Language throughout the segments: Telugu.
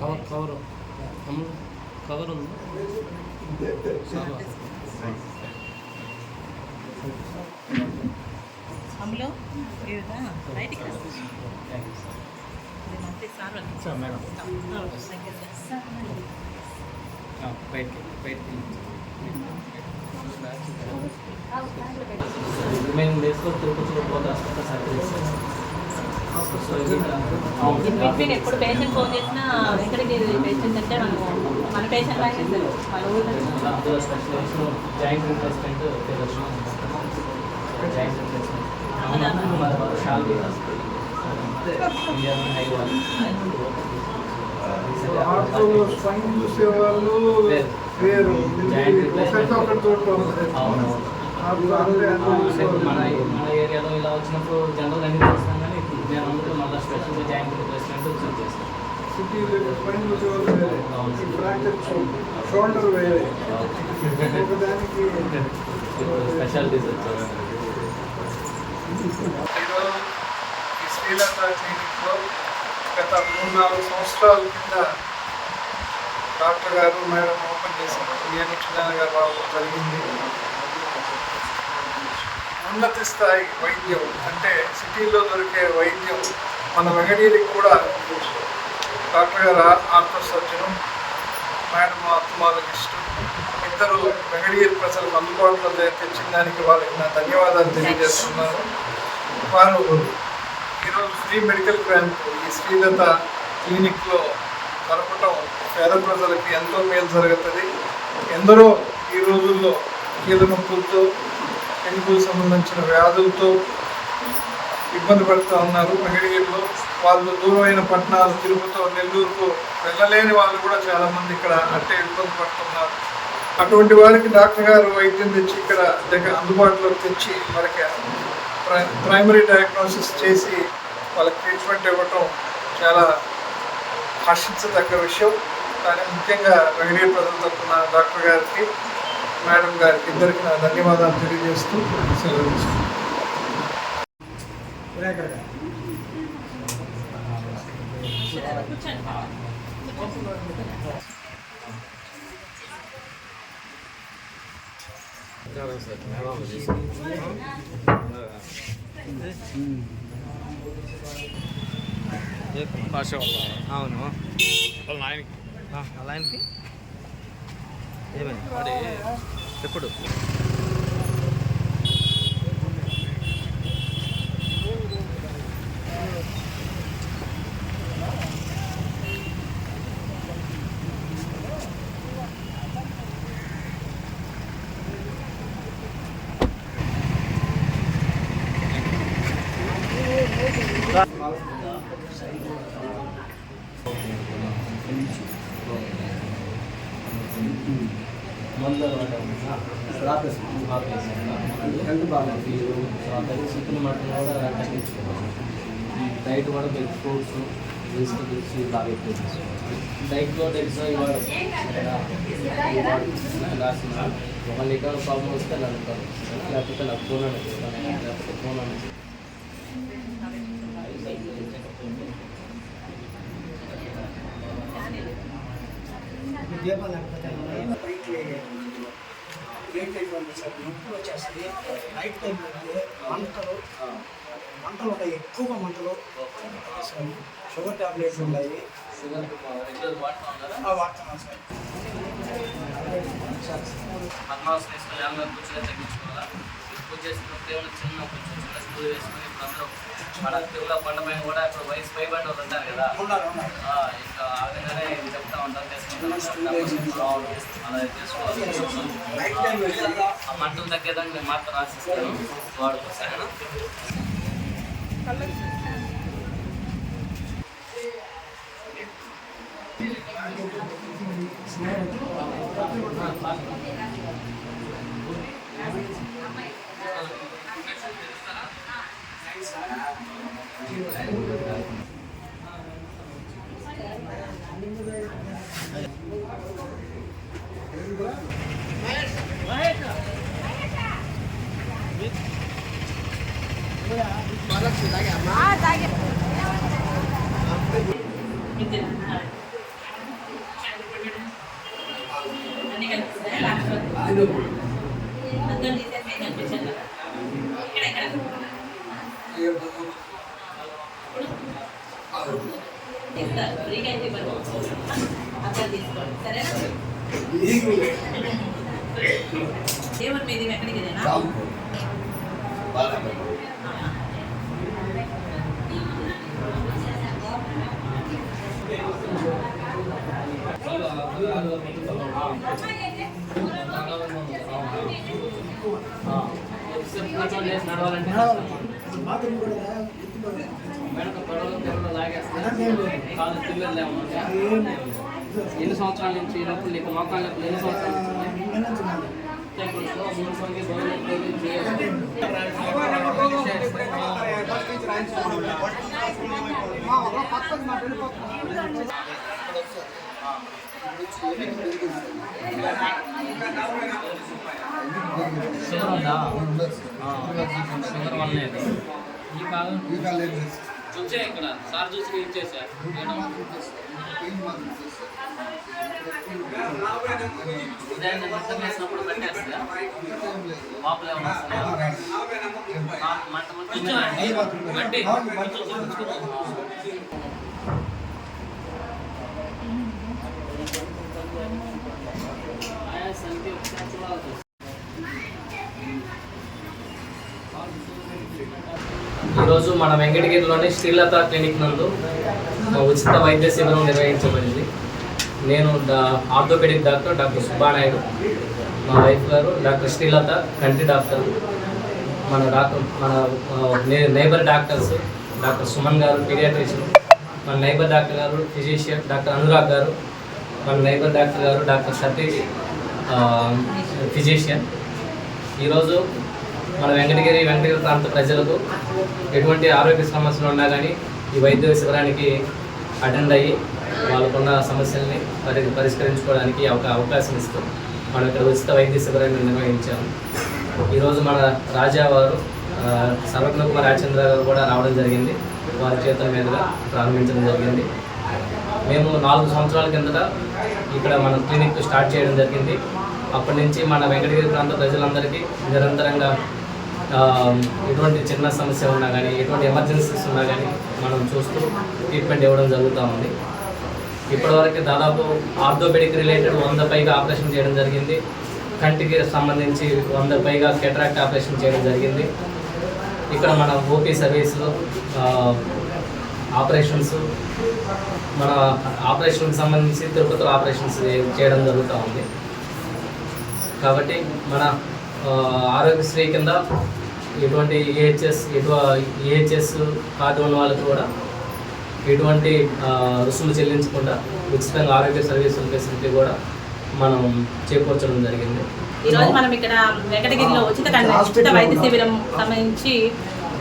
కవర్ కవర్ కవర్ ఉంది అందులో ఇదిగా మేడం. దగ్గర సార్. బయటికి రిమైనింగ్ డేస్లో తిరుపతిలో పోతే హాస్పిటల్ ఇన్ బిట్వీన్ ఎప్పుడు పేషెంట్ ఫోన్ చేసినా వెంకటగిరి పేషెంట్ అంటే మనం మన పేషెంట్ లాగే ఇస్తారు వాళ్ళ ఊళ్ళో అందులో జాయింట్ రిప్లేస్మెంట్ జాయింట్ రిప్లేస్మెంట్ మరి షాల్వీ ఇండియా ఆటోలో స్పైన్ చూసే వాళ్ళు వేరు ఒకరితో ఒకరితో అవును ఆటో అంటే ఆటో చూసే అంటే మన వాళ్ళు మన ఏరియాలో ఇలా వచ్చినప్పుడు జనరల్ అన్ని చేస్తాం కానీ నేను అందులో మళ్ళీ స్పెషల్గా జాయింట్ రిప్లేస్మెంట్ చేస్తాను సిటీలో స్పైన్ చూసే వాళ్ళు వేరే ఈ ఫ్రాక్చర్ షోల్డర్ వేరే ఒకదానికి స్పెషాలిటీస్ వచ్చారు ఈరోజు ఈ శ్రీలంక క్లినిక్లో గత మూడు నాలుగు సంవత్సరాల కింద డాక్టర్ గారు మేడం ఓపెన్ చేసిన నియమించడం గారు రావడం జరిగింది. ఉన్నత స్థాయి వైద్యం అంటే సిటీలో దొరికే వైద్యం మన వెంగడీరికి కూడా డాక్టర్ గారు ఆర్థో సర్జను మేడం ఆత్మాలజిస్టు ఇద్దరు వెంగడీరు ప్రజలకు అందుబాటులో తెచ్చిన దానికి వాళ్ళకి నా ధన్యవాదాలు తెలియజేస్తున్నాను వారు ఈరోజు ఫ్రీ మెడికల్ క్యాంప్ ఈ శ్రీలత క్లినిక్లో జరపటం పేద ప్రజలకి ఎంతో మేలు జరుగుతుంది. ఎందరో ఈ రోజుల్లో కీళ్ళ నొప్పులతో ఎన్నికలకు సంబంధించిన వ్యాధులతో ఇబ్బంది పడుతూ ఉన్నారు వెంకటగిరిలో వాళ్ళు దూరమైన పట్టణాలు తిరుపతి నెల్లూరుకు వెళ్ళలేని వాళ్ళు కూడా చాలామంది ఇక్కడ అట్టే ఇబ్బంది పడుతున్నారు. అటువంటి వారికి డాక్టర్ గారు వైద్యం తెచ్చి ఇక్కడ దగ్గర అందుబాటులోకి తెచ్చి వారికి ప్రై- ప్రైమరీ డయాగ్నోసిస్ చేసి వాళ్ళకి ట్రీట్మెంట్ ఇవ్వటం చాలా హర్షించదగ్గ విషయం. కానీ ముఖ్యంగా వెంకటగిరి ప్రజల తరఫున డాక్టర్ గారికి మేడం గారికి ఇద్దరికి నా ధన్యవాదాలు తెలియజేస్తూ సెలవు తీసుకుంటాను. అవును. వాళ్ళ ఆయనకి వాళ్ళ ఆయనకి? ఏమైంది? ఎప్పుడు? హెల్త్ బాగుంది చికెన్ మటన్ కూడా తగ్గించుకోవాలి డైట్ కూడా మీరు ఫ్రూట్స్ వెజిటబుల్స్ బాగా ఎక్కువ డైట్లో డైట్స్ ఇవాడు రాసిన మళ్ళీ ఇక్కడ ప్రాబ్లం వస్తే నన్ను లేకపోతే నాకు ఫోన్ అనేది లేకపోతే ఫోన్ అనేది నొప్పులు వచ్చేస్తుంది నైట్ టైం మంటలు మంటలు ఉంటాయి ఎక్కువగా మంటలు. షుగర్ టాబ్లెట్స్ ఉన్నాయి వాడుతున్నాం సార్. పద్మాసనం కూర్చొని తగ్గించుకోవాలా పూజ చేసినప్పుడు ఏమైనా చిన్న కొంచెం చిన్న స్కూల్ వేసుకుని ఇప్పుడు అందరూ మన తిరుమల కొండ పైన కూడా ఇప్పుడు వయసు పైబడిన వాళ్ళు ఉంటారు కదా ఉన్నారు ఉన్నారు ఆ, ఇంకా ఆ విధంగానే ఇది చెప్తా ఉంటారు చేసుకుంటారు అవును, అలా చేసుకోవాలి నైట్ టైం వెళ్ళాక ఆ మంటలు తగ్గేదాన్ని నేను మాత్రం రాసిస్తాను వాడుకో సరేనా ఇద్దరు. అన్నీ కనిపిస్తాయా? లాస్ట్ వరకు. అందరూ తీసేసి కనిపించారు కదా. ఇక్కడ ఇక్కడ ఇస్తారు మీది ఎక్కడికి నడవాలంటే లాగేస్తే కాదు ఎన్ని సంవత్సరాల నుంచి ఎన్ని సంవత్సరాల? నుంచి షుగర్ ఉందా షుగర్ వల్లనే అది. ఈ భాగం చూసే ఇక్కడ. సార్ చూసి ఇచ్చేసా ఈరోజు మన వెంకటగిరిలోని శ్రీలత క్లినిక్ నందు ఉచిత వైద్య శిబిరం నిర్వహించబడింది. నేను డా- ఆర్థోపెడిక్ డాక్టర్ డాక్టర్ సుబ్బానాయుడు. మా వైఫ్ గారు డాక్టర్ శ్రీలత కంటి డాక్టర్. మన డాక్టర్ మన నైబర్ డాక్టర్స్ డాక్టర్ సుమన్ గారు పీడియాట్రిషియన్. మన neighbour doctor garu physician doctor Anurag garu. మన neighbour doctor garu doctor Satish physician. ఈరోజు మన వెంకటగిరి వెంకటగిరి ప్రాంత ప్రజలకు ఎటువంటి ఆరోగ్య సమస్యలు ఉన్నా కానీ ఈ వైద్య శిబిరానికి అటెండ్ అయ్యి వాళ్ళకున్న సమస్యల్ని పరి పరిష్కరించుకోవడానికి ఒక అవకాశం ఇస్తూ మనం ఇక్కడ ఉచిత వైద్య శిబిరాన్ని నిర్వహించాము ఈరోజు మన రాజా వారు సర్వజ్ఞ కుమార్ రాజచంద్ర గారు కూడా రావడం జరిగింది. వారి చేతుల మీదుగా ప్రారంభించడం జరిగింది. మేము నాలుగు సంవత్సరాల కిందట ఇక్కడ మన క్లినిక్ స్టార్ట్ చేయడం జరిగింది. అప్పటి నుంచి మన వెంకటగిరి ప్రాంత ప్రజలందరికీ నిరంతరంగా ఎటువంటి చిన్న సమస్య ఉన్నా కానీ ఎటువంటి ఎమర్జెన్సీస్ ఉన్నా కానీ మనం చూస్తూ ట్రీట్మెంట్ ఇవ్వడం జరుగుతూ ఉంది. ఇప్పటివరకు దాదాపు ఆర్థోపెడిక్ రిలేటెడ్ వంద పైగా ఆపరేషన్ చేయడం జరిగింది. కంటికి సంబంధించి వంద పైగా కెటరాక్ట్ ఆపరేషన్ చేయడం జరిగింది. ఇక్కడ మన ఓపీ సర్వీస్లో ఆపరేషన్స్ మన ఆపరేషన్కి సంబంధించి తిరుపతిలో ఆపరేషన్స్ చేయడం జరుగుతూ ఉంది. కాబట్టి మన ఆరోగ్యశ్రీ కింద ఎటువంటి ఏహెచ్ఎస్ ఎటు ఏహెచ్ఎస్ కార్డు ఉన్న వాళ్ళకి కూడా ఎటువంటి ఆ, రుసుము చెల్లించకుండా ఉచితంగా ఆరోగ్య సర్వీసుల ఫెసిలిటీ కూడా మనం చేకూర్చడం జరిగింది. ఈ రోజు మనం ఇక్కడ వెంకటగిరిలో ఉచిత ఉచిత వైద్య శిబిరం సంబంధించి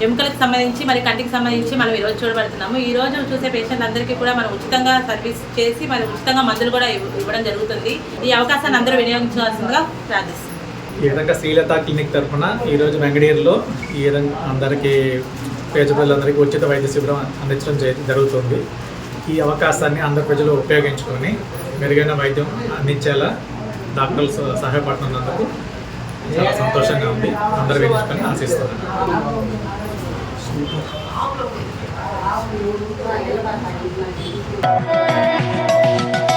ఎముకలకు సంబంధించి మరి కంటికి సంబంధించి మనం ఈరోజు చూడబడుతున్నాము. ఈ రోజు చూసే పేషెంట్ అందరికీ కూడా మనం ఉచితంగా సర్వీస్ చేసి మరి ఉచితంగా మందులు కూడా ఇవ్వ- ఇవ్వడం జరుగుతుంది. ఈ అవకాశాన్ని అందరూ వినియోగించవలసిందిగా ప్రార్థిస్తున్నాం. ఈ విధంగా శ్రీలత క్లినిక్ తరఫున ఈరోజు వెంకటగిరిలో ఈ విధంగా అందరికీ పేద ప్రజలందరికీ ఉచిత వైద్య శిబిరం అందించడం జరుగుతుంది. ఈ అవకాశాన్ని అందరు ప్రజలు ఉపయోగించుకొని మెరుగైన వైద్యం అందించేలా డాక్టర్స్ సహాయపడుతున్నందుకు చాలా సంతోషంగా ఉంది. అందరూ వినియోగించుకొని ఆశిస్తున్నాను. Thank